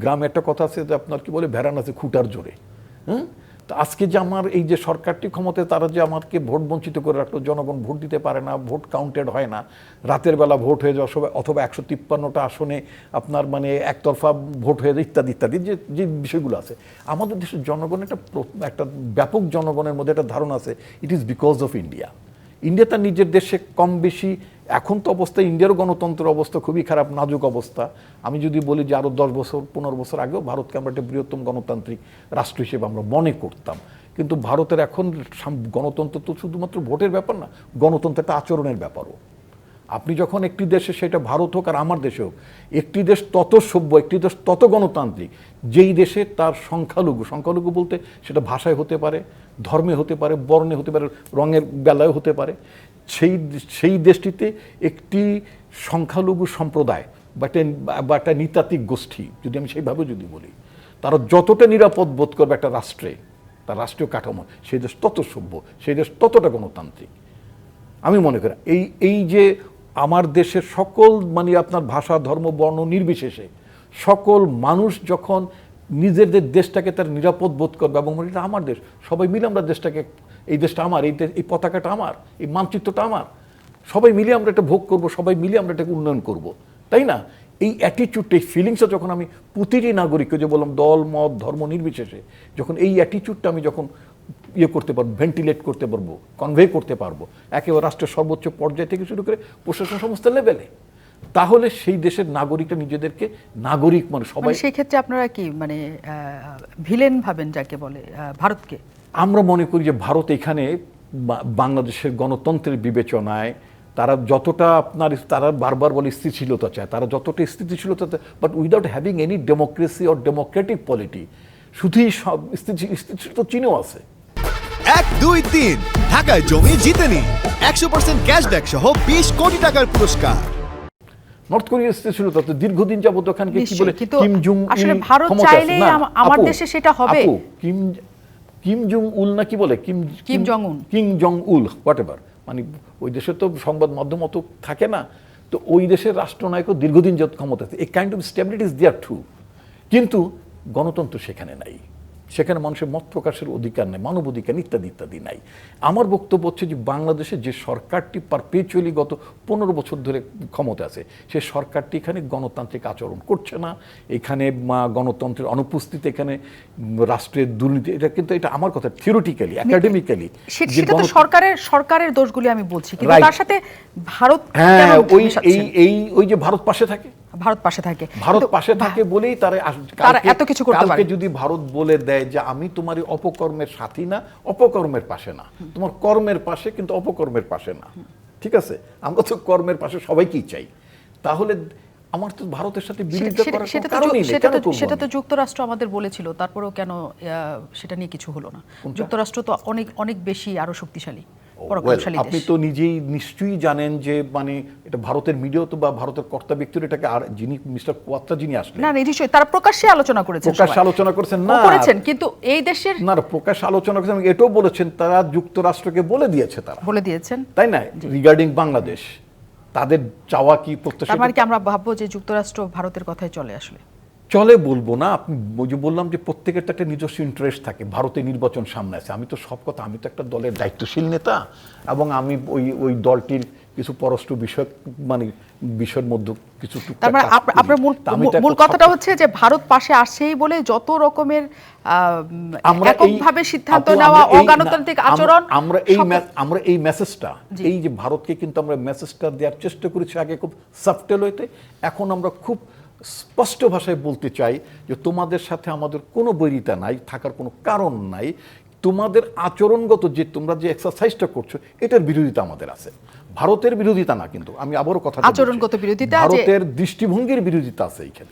গ্রামে একটা কথা আছে যে আপনার কি বলে ভেড়ান আছে খুঁটার জোরে। হ্যাঁ তো আজকে যে আমার এই যে সরকারটি ক্ষমতায়, তারা যে আমাকে ভোট বঞ্চিত করে রাখল, জনগণ ভোট দিতে পারে না, ভোট কাউন্টেড হয় না, রাতের বেলা ভোট হয়ে যাওয়া সবাই অথবা একশো তিপ্পান্নটা আসনে আপনার মানে একতরফা ভোট হয়ে যায়, ইত্যাদি ইত্যাদি, যে যে বিষয়গুলো আছে। আমাদের দেশের জনগণের একটা একটা ব্যাপক জনগণের মধ্যে একটা ধারণা আছে it is because of India India তার নিজের দেশে কম বেশি, এখন তো অবস্থা, ইন্ডিয়ারও গণতন্ত্রের অবস্থা খুবই খারাপ, নাজুক অবস্থা। আমি যদি বলি যে আরও দশ বছর, পনেরো বছর আগেও ভারতকে আমরা একটা বৃহত্তম গণতান্ত্রিক রাষ্ট্র হিসেবে আমরা মনে করতাম। কিন্তু ভারতের এখন গণতন্ত্র তো শুধুমাত্র ভোটের ব্যাপার না, গণতন্ত্র একটা আচরণের ব্যাপারও। আপনি যখন একটি দেশে সেটা ভারত হোক আর আমার দেশে হোক, একটি দেশ তত সভ্য একটি দেশ তত গণতান্ত্রিক যেই দেশে তার সংখ্যালঘু সংখ্যালঘু বলতে সেটা ভাষায় হতে পারে, ধর্মে হতে পারে, বর্ণে হতে পারে, রঙের বেলায় হতে পারে, সেই সেই দেশটিতে একটি সংখ্যালঘু সম্প্রদায় বা একটা বা একটা নৃতাত্ত্বিক গোষ্ঠী, যদি আমি সেইভাবে যদি বলি, তারা যতটা নিরাপদ বোধ করবে একটা রাষ্ট্রে, তার রাষ্ট্রীয় কাঠামো, সেই দেশ তত সভ্য সেই দেশ ততটা গণতান্ত্রিক। আমি মনে করি, এই এই যে আমার দেশের সকল মানে আপনার ভাষা, ধর্ম, বর্ণ নির্বিশেষে সকল মানুষ যখন নিজেদের দেশটাকে তার নিরাপদ বোধ করবে এবং এটা আমার দেশ, সবাই মিলে আমরা দেশটাকে, এই দেশটা আমার, এই এই পতাকাটা আমার, এই মানচিত্রটা আমার। সবাই মিলে আমরা এটা ভোগ করব, সবাই মিলে আমরা এটাকে উন্নয়ন করব। তাই না? এই অ্যাটিচিউডটা এই ফিলিংসটা যখন আমি প্রতিটি নাগরিককে যে বললাম, দল, মত, ধর্ম নির্বিশেষে, যখন এই অ্যাটিচিউডটা আমি যখন ইয়ে করতে পারব ভেন্টিলেট করতে পারব কনভে করতে পারব। একেবারে রাষ্ট্রের সর্বোচ্চ পর্যায় থেকে শুরু করে প্রশাসন সমস্ত লেভেলে তাহলে সেই দেশের নাগরিকরা নিজেদেরকে নাগরিক মানে সবাই মানে সেই ক্ষেত্রে আপনারা কি মানে ভিলেন ভাবেন যাকে বলে ভারতকে? আমরা মনে করি যে ভারত এখানে বাংলাদেশের গণতন্ত্রের বিবেচনায় তারা যতটা আপনার তারা বারবার বলে স্থিতিশীলতা চায় তারা যতটা স্থিতিশীলতা চায় but without having any democracy or democratic polity শুধুই সব স্থিতি স্থিতিশীলতা চীনও আছে। এক দুই তিন। ঢাকায় জমি জিতে নিন। একশো পার্সেন্ট ক্যাশব্যাক সহ বিশ কোটি টাকার পুরস্কার। নর্থ কোরিয়ার দীর্ঘদিন যাবত ওখানকে কি বলে কিম জুং আসলে ভারত চাইলেই আমার দেশে সেটা হবে। কিম কিম জুং উল না কি বলে? Kim Kim Jong Un. Kim Jong Il whatever মানে ওই দেশে তো সংবাদ মাধ্যম অত থাকে না। তো ওই দেশের রাষ্ট্রনায়কও দীর্ঘদিন যত ক্ষমতা আছে। এই kind of stability is there true কিন্তু গণতন্ত্র সেখানে নাই। সেখানে মানুষের মত প্রকাশের অধিকার নেই মানব অধিকার ইত্যাদি ইত্যাদি নাই। আমার বক্তব্য হচ্ছে যে বাংলাদেশে যে সরকারটি পারপেচুয়ালি গত পনেরো বছর ধরে ক্ষমতা আছে সে সরকারটি এখানে গণতান্ত্রিক আচরণ করছে না। এখানে গণতন্ত্রের অনুপস্থিতি এখানে রাষ্ট্রের দুর্নীতি এটা কিন্তু এটা আমার কথা থিওরিটিক্যালি একাডেমিক্যালি সে- সেটা তো সরকারের সরকারের দোষগুলি আমি বলছি কিন্তু তার সাথে ভারত হ্যাঁ ওই এই ওই যে ভারত পাশে থাকে। ভারত পাশে থাকে। ভারত পাশে থাকে বলেই তারা তারা এত কিছু করতে পারে। যদি ভারত বলে দেয় যে আমি তোমার অপকর্মের সাথী না অপকর্মের পাশে না। তোমার কর্মের পাশে কিন্তু অপকর্মের পাশে না। ঠিক আছে? আমরা তো কর্মের পাশে সবাইকেই চাই। তাহলে আমার তো ভারতের সাথে সেটা- বিরোধিতা করার সেটা তো কারণই নেই। সেটা তো সেটা তো যুক্তরাষ্ট্র আমাদের বলেছিল তারপরেও কেন সেটা নিয়ে কিছু হলো না। যুক্তরাষ্ট্র তো অনেক অনেক বেশি আরও শক্তিশালী। আপনি তো নিজেই নিশ্চয়ই জানেন যে মানে এটা ভারতের মিডিয়া তো বা ভারতের কর্তা ব্যক্তির এটাকে আর যিনি মিস্টার কোয়াত্রা যিনি আসলেন। না নিশ্চয়ই তারা প্রকাশ্যে আলোচনা করেছেন প্রকাশ্যে আলোচনা করেছেন না। করেছেন কিন্তু এই দেশের না না, প্রকাশ আলোচনা করেছেন এটাও বলেছেন তারা যুক্তরাষ্ট্রকে বলে দিয়েছে তারা। বলে দিয়েছেন। তাই না? রিগার্ডিং বাংলাদেশ তাদের চাওয়া কি প্রত্যাশা তার মানে কি আমরা ভাববো যে যুক্তরাষ্ট্র ভারতের কথাই চলে আসলে? চলে বলব না আপনি ওই যে বললাম যে প্রত্যেকের তো একটা নিজস্ব ইন্টারেস্ট থাকে ভারতে নির্বাচন সামনে আছে আমি তো সব কথা আমি তো একটা দলের দায়িত্বশীল নেতা এবং আমি ওই ওই দলটির কিছু পররাষ্ট্র বিষয় মানে বিষয়ের মধ্যে কিছু মানে। আপনার মূল কথাটা হচ্ছে যে ভারত পাশে আসেই বলে যত রকমের এককভাবে সিদ্ধান্ত নেওয়া অগণতান্ত্রিক আচরণ আমরা এই আমরা এই মেসেজটা। এই যে ভারতকে কিন্তু আমরা মেসেজটা দেওয়ার চেষ্টা করেছি আগে খুব সাফটেল হইতে এখন আমরা খুব স্পষ্ট ভাষায় বলতে চাই যে তোমাদের সাথে আমাদের কোনো বৈরিতা নাই থাকার কোনো কারণ নাই। তোমাদের আচরণগত যে তোমরা যে এক্সারসাইজটা করছ এটার বিরোধিতা আমাদের আছে। ভারতের বিরোধিতা না কিন্তু আমি আবারও কথা আচরণগত বিরোধিতা ভারতের দৃষ্টিভঙ্গির বিরোধিতা আছে এইখানে